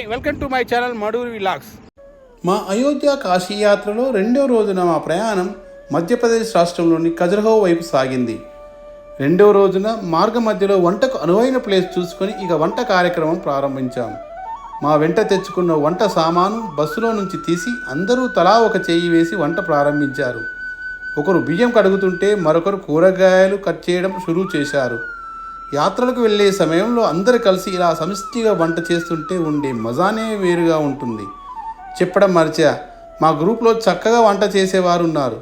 Hi welcome to my channel Maduri vlogs. మా అయోధ్య కాశీయాత్రలో రెండవ రెండో రోజున మా ప్రయాణం మధ్యప్రదేశ్ రాష్ట్రంలోని ఖజరహో వైపు సాగింది. రెండో రోజున మార్గ మధ్యలో వంటకు అనువైన ప్లేస్ చూసుకొని ఇక వంట కార్యక్రమం ప్రారంభించాం. మా వెంట తెచ్చుకున్న వంట సామాను బస్సులో నుంచి తీసి అందరూ తలా ఒక చేయి వేసి వంట ప్రారంభించారు. ఒకరు బియ్యం కడుగుతుంటే మరొకరు కూరగాయలు కట్ చేయడం షురూ చేశారు. యాత్రలకు వెళ్ళే సమయంలో అందరు కలిసి ఇలా సమిష్టిగా వంట చేస్తుంటే ఉండే మజానే వేరుగా ఉంటుంది. చెప్పడం మర్చా మా గ్రూప్లో చక్కగా వంట చేసేవారు ఉన్నారు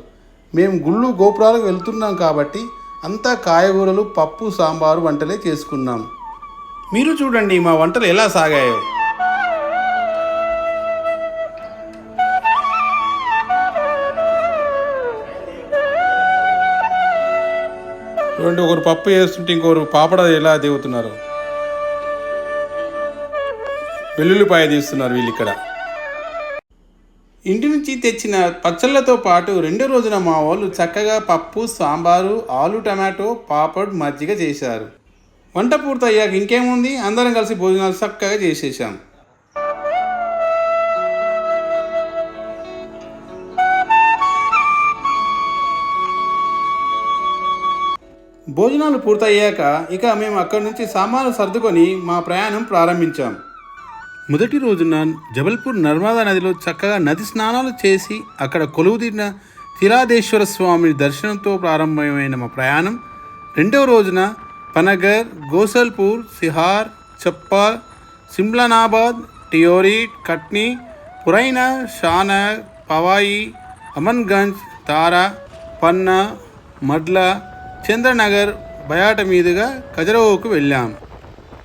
మేము గుళ్ళు గోపురాలకు వెళ్తున్నాం కాబట్టి అంతా కాయగూరలు పప్పు సాంబారు వంటలే చేసుకున్నాం. మీరు చూడండి మా వంటలు ఎలా సాగాయో. చూడండి ఒకరు పప్పు చేస్తుంటే ఇంకొకరు పాపడ ఎలా దేవుతున్నారు? వెల్లుల్లిపాయ తీస్తున్నారు వీళ్ళు ఇక్కడ ఇంటి నుంచి తెచ్చిన పచ్చళ్ళతో పాటు రెండో రోజున మా వాళ్ళు చక్కగా పప్పు సాంబారు ఆలు టమాటో పాపడ్ మజ్జిగ చేశారు. వంట పూర్తయ్యాక ఇంకేముంది? అందరం కలిసి భోజనాలు చక్కగా చేసేసాం భోజనాలు పూర్తయ్యాక ఇక మేము అక్కడి నుంచి సామాన్లు సర్దుకొని మా ప్రయాణం ప్రారంభించాం. మొదటి రోజున జబల్పూర్ నర్మదా నదిలో చక్కగా నది స్నానాలు చేసి అక్కడ కొలువుదీరిన తిరాదేశ్వర స్వామి దర్శనంతో ప్రారంభమైన మా ప్రయాణం. రెండవ రోజున పనగర్ గోసల్పూర్ సిహార్ చప్పాల్ సిమ్లానాబాద్ టియోరీ కట్నీ పురైనా షానా పవాయి అమన్గంజ్ తారా పన్నా మడ్ల చంద్రనగర్ బయాట మీదుగా ఖజరహోకు వెళ్ళాం.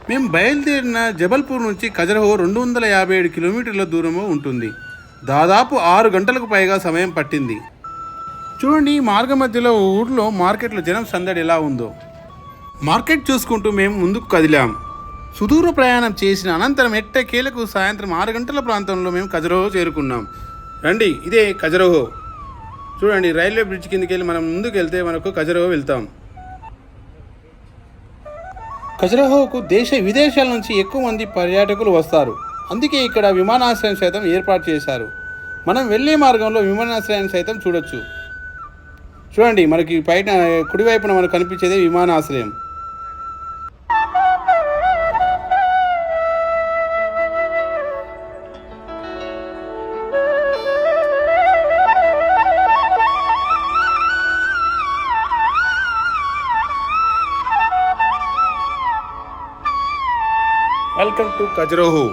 మేము బయలుదేరిన జబల్పూర్ నుంచి ఖజరహో రెండు వందల యాభై ఏడు కిలోమీటర్ల దూరంలో ఉంటుంది. దాదాపు ఆరు గంటలకు పైగా సమయం పట్టింది. చూడండి మార్గ మధ్యలో ఊర్లో మార్కెట్లో జనం సందడి ఎలా ఉందో. మార్కెట్ చూసుకుంటూ మేము ముందుకు కదిలాం. సుదూర ప్రయాణం చేసిన అనంతరం ఎట్టకేలకు సాయంత్రం ఆరు గంటల ప్రాంతంలో మేము ఖజరహో చేరుకున్నాం. రండి ఇదే ఖజరహో చూడండి రైల్వే బ్రిడ్జ్ కిందకి వెళ్ళి మనం ముందుకు వెళ్తే మనకు ఖజరహో వెళ్తాం. ఖజరహోకు దేశ విదేశాల నుంచి ఎక్కువ మంది పర్యాటకులు వస్తారు. అందుకే ఇక్కడ విమానాశ్రయం సైతం ఏర్పాటు చేశారు. మనం వెళ్ళే మార్గంలో విమానాశ్రయం సైతం చూడొచ్చు. చూడండి మనకి పైన కుడివైపున మనకు కనిపించేదే విమానాశ్రయం. Welcome to Khajuraho.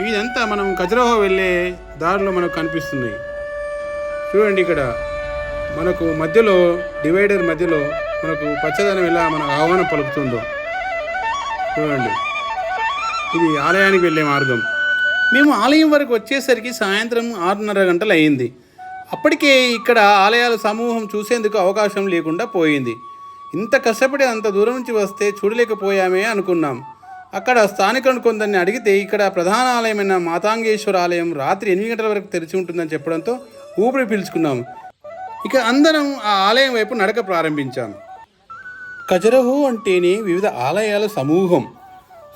ఇదంతా మనం ఖజరోహో వెళ్ళే దారిలో మనకు కనిపిస్తుంది. చూడండి ఇక్కడ మనకు మధ్యలో డివైడర్ మధ్యలో మనకు పచ్చదనం ఎలా మనకు ఆహ్వానం పలుకుతుందో. చూడండి. ఇది ఆలయానికి వెళ్ళే మార్గం. మేము ఆలయం వరకు వచ్చేసరికి సాయంత్రం ఆరున్నర గంటలు అయింది అప్పటికే ఇక్కడ ఆలయాల సమూహం చూసేందుకు అవకాశం లేకుండా పోయింది. ఇంత కష్టపడి అంత దూరం నుంచి వస్తే చూడలేకపోయామే అనుకున్నాం. అక్కడ స్థానికులను కొందరిని అడిగితే ఇక్కడ ప్రధాన ఆలయమైన మాతాంగేశ్వర ఆలయం రాత్రి ఎనిమిది గంటల వరకు తెరిచి ఉంటుందని చెప్పడంతో ఊపిరి పీల్చుకున్నాం. ఇక అందరం ఆ ఆలయం వైపు నడక ప్రారంభించాం. ఖజరహు అంటేనే వివిధ ఆలయాల సమూహం.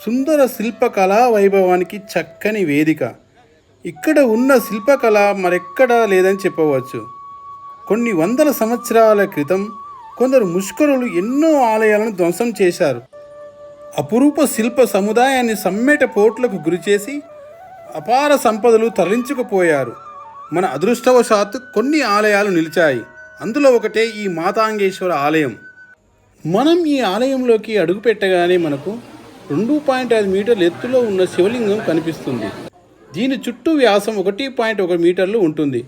సుందర శిల్పకళా వైభవానికి చక్కని వేదిక. ఇక్కడ ఉన్న శిల్పకళ మరెక్కడా లేదని చెప్పవచ్చు. కొన్ని వందల సంవత్సరాల క్రితం కొందరు ముష్కరులు ఎన్నో ఆలయాలను ధ్వంసం చేశారు. అపురూప శిల్ప సముదాయాన్ని సమ్మెట పోట్లకు గురిచేసి అపార సంపదలు తరలించుకుపోయారు. మన అదృష్టవశాత్తు కొన్ని ఆలయాలు నిలిచాయి. అందులో ఒకటే ఈ మాతాంగేశ్వర ఆలయం. మనం ఈ ఆలయంలోకి అడుగుపెట్టగానే మనకు రెండు పాయింట్ ఐదు మీటర్ల ఎత్తులో ఉన్న శివలింగం కనిపిస్తుంది. దీని చుట్టూ వ్యాసం ఒకటి పాయింట్ ఒక మీటర్లు ఉంటుంది.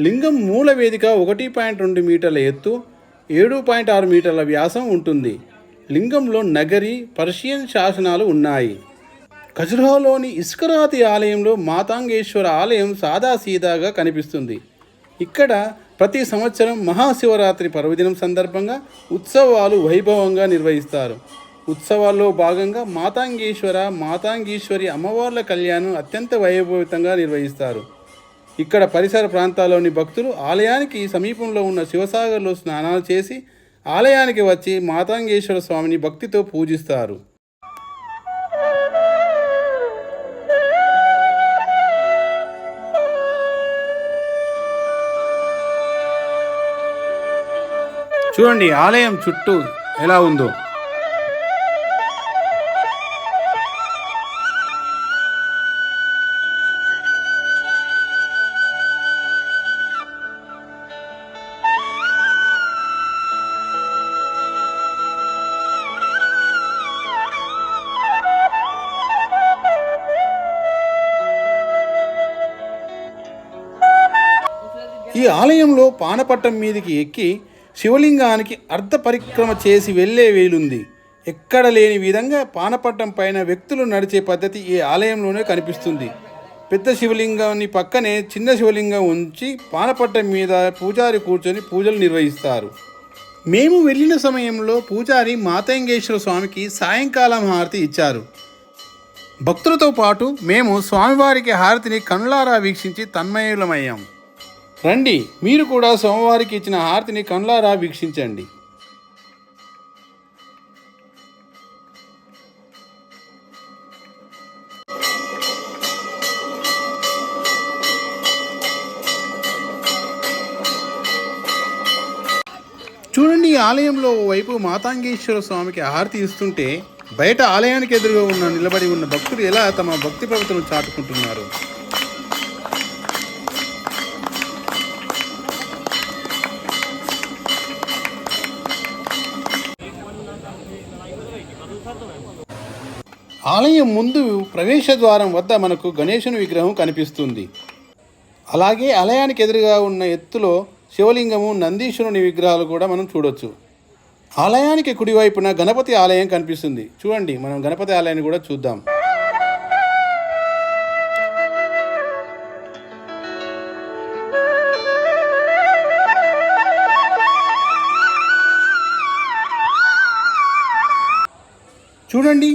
లింగం మూల వేదిక ఒకటి పాయింట్ రెండు మీటర్ల ఎత్తు ఏడు పాయింట్ ఆరు మీటర్ల వ్యాసం ఉంటుంది. లింగంలో నగరి పర్షియన్ శాసనాలు ఉన్నాయి. ఖజురాలోని ఇస్కరాతి ఆలయంలో మాతాంగేశ్వర ఆలయం సాదాసీదాగా కనిపిస్తుంది. ఇక్కడ ప్రతి సంవత్సరం మహాశివరాత్రి పర్వదినం సందర్భంగా ఉత్సవాలు వైభవంగా నిర్వహిస్తారు. ఉత్సవాల్లో భాగంగా మాతాంగేశ్వర మాతాంగేశ్వరి అమ్మవార్ల కళ్యాణం అత్యంత వైభవితంగా నిర్వహిస్తారు. ఇక్కడ పరిసర ప్రాంతాల్లోని భక్తులు ఆలయానికి సమీపంలో ఉన్న శివసాగర్లో స్నానాలు చేసి ఆలయానికి వచ్చి మాతాంగేశ్వర స్వామిని భక్తితో పూజిస్తారు. చూడండి ఆలయం చుట్టూ ఎలా ఉందో. ఈ ఆలయంలో పానపట్టం మీదికి ఎక్కి శివలింగానికి అర్ధ పరిక్రమ చేసి వెళ్ళే వీలుంది. ఎక్కడ లేని విధంగా పానపట్టం పైన వ్యక్తులు నడిచే పద్ధతి ఈ ఆలయంలోనే కనిపిస్తుంది. పెద్ద శివలింగాన్ని పక్కనే చిన్న శివలింగం ఉంచి పానపట్టం మీద పూజారి కూర్చొని పూజలు నిర్వహిస్తారు. మేము వెళ్ళిన సమయంలో పూజారి మాతంగేశ్వర స్వామికి సాయంకాలం హారతి ఇచ్చారు. భక్తులతో పాటు మేము స్వామివారికి హారతిని కనులారా వీక్షించి తన్మయులమయ్యాం. రండి మీరు కూడా సోమవారికి ఇచ్చిన హారతిని కండ్లారా వీక్షించండి. చూడండి ఈ ఆలయంలో ఓవైపు మాతాంగేశ్వర స్వామికి హారతి ఇస్తుంటే బయట ఆలయానికి ఎదురుగా ఉన్న నిలబడి ఉన్న భక్తులు ఎలా తమ భక్తి ప్రవృత్తులను చాటుకుంటున్నారు? ఆలయం ముందు ప్రవేశ ద్వారం వద్ద మనకు గణేశుని విగ్రహం కనిపిస్తుంది. అలాగే ఆలయానికి ఎదురుగా ఉన్న ఎత్తులో శివలింగము నందీశ్వరుని విగ్రహాలు కూడా మనం చూడొచ్చు. ఆలయానికి కుడివైపున గణపతి ఆలయం కనిపిస్తుంది. చూడండి మనం గణపతి ఆలయాన్ని కూడా చూద్దాం. చూడండి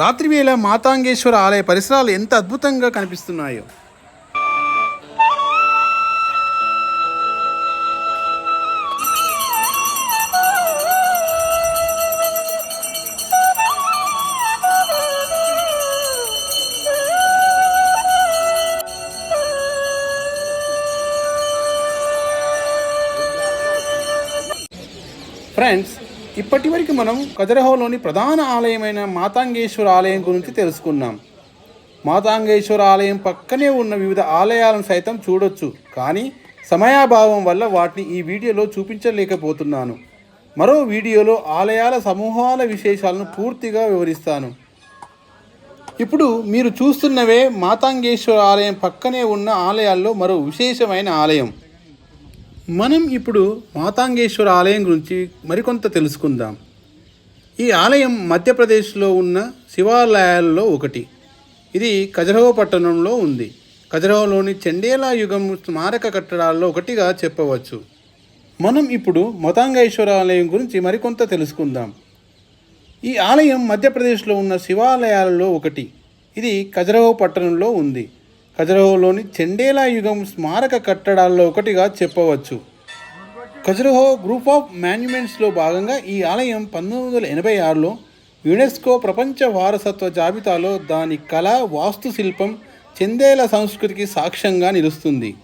రాత్రివేళ మాతాంగేశ్వర ఆలయ పరిసరాలు ఎంత అద్భుతంగా కనిపిస్తున్నాయో. ఫ్రెండ్స్ ఇప్పటి వరకు మనం కజరహోలోని ప్రధాన ఆలయమైన మాతాంగేశ్వర ఆలయం గురించి తెలుసుకున్నాం. మాతాంగేశ్వర ఆలయం పక్కనే ఉన్న వివిధ ఆలయాలను సైతం చూడొచ్చు. కానీ సమయాభావం వల్ల వాటిని ఈ వీడియోలో చూపించలేకపోతున్నాను. మరో వీడియోలో ఆలయాల సమూహాల విశేషాలను పూర్తిగా వివరిస్తాను. ఇప్పుడు మీరు చూస్తున్నవే మాతాంగేశ్వర ఆలయం పక్కనే ఉన్న ఆలయాల్లో మరో విశేషమైన ఆలయం. మనం ఇప్పుడు మాతాంగేశ్వర ఆలయం గురించి మరికొంత తెలుసుకుందాం. ఈ ఆలయం మధ్యప్రదేశ్లో ఉన్న శివాలయాల్లో ఒకటి. ఇది ఖజరహో పట్టణంలో ఉంది. ఖజరహోలోని చండేలా యుగం స్మారక కట్టడాల్లో ఒకటిగా చెప్పవచ్చు. మనం ఇప్పుడు మతాంగేశ్వర ఆలయం గురించి మరికొంత తెలుసుకుందాం. ఈ ఆలయం మధ్యప్రదేశ్లో ఉన్న శివాలయాలలో ఒకటి. ఇది ఖజరహో పట్టణంలో ఉంది. ఖజరహోలోని చెండేలా యుగం స్మారక కట్టడాల్లో ఒకటిగా చెప్పవచ్చు. ఖజరహో గ్రూప్ ఆఫ్ మాన్యుమెంట్స్లో భాగంగా ఈ ఆలయం పంతొమ్మిది వందల ఎనభై ఆరులో యునెస్కో ప్రపంచ వారసత్వ జాబితాలో దాని కళ వాస్తుశిల్పం చెందేల సంస్కృతికి సాక్ష్యంగా నిలుస్తుంది.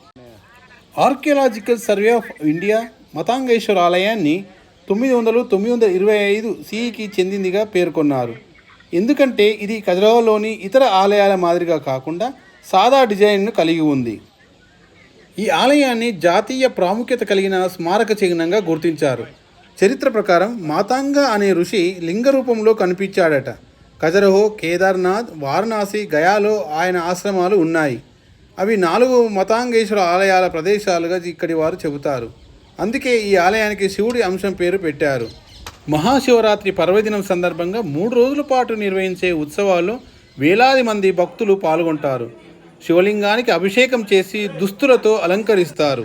Archaeological survey of India Matangeshwara ఆలయాన్ని తొమ్మిది వందలు తొమ్మిది వందల ఇరవై ఐదు సిఈకి చెందిందిగా పేర్కొన్నారు. ఎందుకంటే ఇది ఖజరహోలోని ఇతర ఆలయాల మాదిరిగా కాకుండా సాదా డిజైన్ను కలిగి ఉంది. ఈ ఆలయాన్ని జాతీయ ప్రాముఖ్యత కలిగిన స్మారక చిహ్నంగా గుర్తించారు. చరిత్ర ప్రకారం మాతాంగ అనే ఋషి లింగ రూపంలో కనిపించాడట. ఖజరహో కేదార్నాథ్ వారణాసి గయాలో ఆయన ఆశ్రమాలు ఉన్నాయి. అవి నాలుగు మతాంగేశ్వర ఆలయాల ప్రదేశాలుగా ఇక్కడి వారు చెబుతారు. అందుకే ఈ ఆలయానికి శివుడి అంశం పేరు పెట్టారు. మహాశివరాత్రి పర్వదినం సందర్భంగా మూడు రోజుల పాటు నిర్వహించే ఉత్సవాల్లో వేలాది మంది భక్తులు పాల్గొంటారు. శివలింగానికి అభిషేకం చేసి దుస్తులతో అలంకరిస్తారు.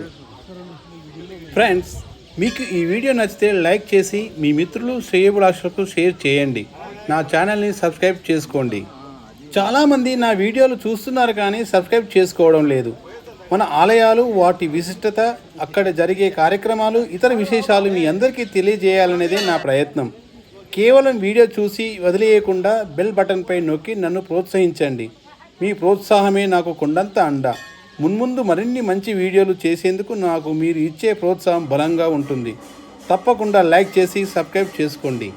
ఫ్రెండ్స్ మీకు ఈ వీడియో నచ్చితే లైక్ చేసి మీ మిత్రులు శ్రేయభిలాషులకు షేర్ చేయండి. నా ఛానల్ని సబ్స్క్రైబ్ చేసుకోండి. చాలామంది నా వీడియోలు చూస్తున్నారు కానీ సబ్స్క్రైబ్ చేసుకోవడం లేదు. మన ఆలయాలు వాటి విశిష్టత అక్కడ జరిగే కార్యక్రమాలు ఇతర విశేషాలు మీ అందరికీ తెలియజేయాలనేదే నా ప్రయత్నం. కేవలం వీడియో చూసి వదిలేయకుండా బెల్ బటన్పై నొక్కి నన్ను ప్రోత్సహించండి. మీ ప్రోత్సాహమే నాకు కొండంత అండ. మున్ముందు మరిన్ని మంచి వీడియోలు చేసేందుకు నాకు మీరు ఇచ్చే ప్రోత్సాహం బలంగా ఉంటుంది. తప్పకుండా లైక్ చేసి సబ్స్క్రైబ్ చేసుకోండి.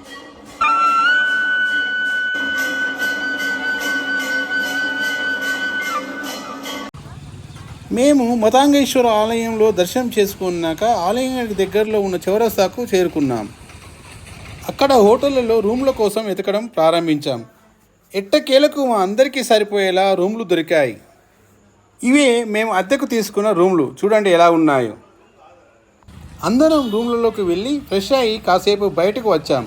మేము మతాంగేశ్వర ఆలయంలో దర్శనం చేసుకున్నాక ఆలయానికి దగ్గరలో ఉన్న చౌరస్తాకు చేరుకున్నాం. అక్కడ హోటళ్ళలో రూమ్ల కోసం వెతకడం ప్రారంభించాం. ఎట్టకేలకు మా అందరికీ సరిపోయేలా రూమ్లు దొరికాయి. ఇవే మేము అద్దెకు తీసుకున్న రూమ్లు. చూడండి ఎలా ఉన్నాయో. అందరం రూమ్లలోకి వెళ్ళి ఫ్రెష్ అయ్యి కాసేపు బయటకు వచ్చాం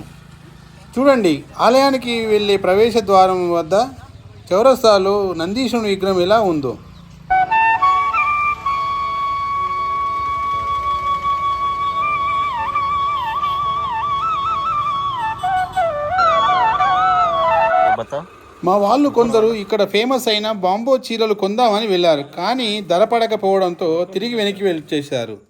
చూడండి ఆలయానికి వెళ్ళే ప్రవేశ ద్వారం వద్ద చౌరస్తాలో నందీశుని విగ్రహం ఎలా ఉందో. తర్వాత మా వాళ్ళు కొందరు ఇక్కడ ఫేమస్ అయిన బాంబో చీరలు కొందామని వెళ్ళారు కానీ ధర పడకపోవడంతో తిరిగి వెనక్కి వెళ్ళి చేశారు.